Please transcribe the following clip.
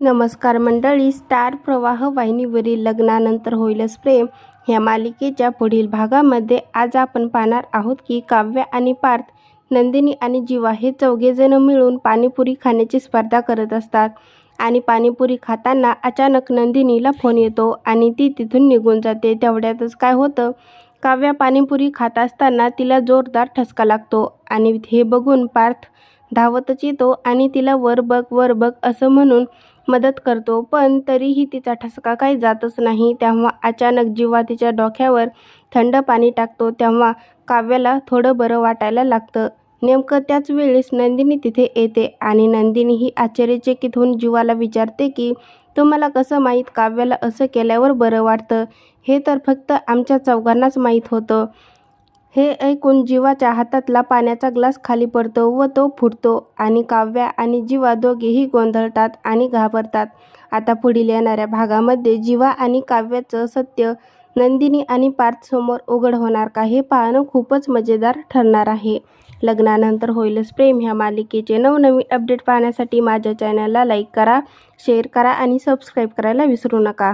नमस्कार मंडळी स्टार प्रवाह वाहिनीवरील लग्नानंतर होईलच प्रेम ह्या मालिकेच्या पुढील भागामध्ये आज आपण पाहणार आहोत की काव्य आणि पार्थ नंदिनी आणि जीवा हे चौघेजण मिळून पाणीपुरी खाण्याची स्पर्धा करत असतात. आणि पाणीपुरी खाताना अचानक नंदिनीला फोन येतो आणि ती तिथून निघून जाते. तेवढ्यातच काय होतं? काव्या पाणीपुरी खात असताना तिला जोरदार ठसका लागतो आणि हे बघून पार्थ धावतच येतो आणि तिला वर बघ वर बघ असं म्हणून मदत करतो. पण तरीही तिचा ठसका काही जातच नाही. तेव्हा अचानक जीवा तिच्या डोक्यावर थंड पाणी टाकतो. तेव्हा काव्याला थोडं बरं वाटायला लागतं. नेमकं त्याच वेळेस नंदिनी तिथे येते आणि नंदिनी ही आश्चर्यचकित होऊन जीवाला विचारते की तुम्हाला कसं माहीत काव्याला असं केल्यावर बरं वाटतं? हे तर फक्त आमच्या चौघांनाच माहीत होतं. हे ऐकून जीवाच्या हातातला पाण्याचा ग्लास खाली पडतो व तो फुटतो आणि काव्या आणि जीवा दोघेही गोंधळतात आणि घाबरतात. आता पुढील येणाऱ्या भागामध्ये जीवा आणि काव्याचं सत्य नंदिनी आणि पार्थसमोर उघड होणार का हे पाहणं खूपच मजेदार ठरणार आहे. लग्नानंतर होईलच प्रेम. ह्या मालिकेचे नवनवीन अपडेट पाहण्यासाठी माझ्या चॅनलला लाईक करा शेअर करा आणि सबस्क्राईब करायला विसरू नका.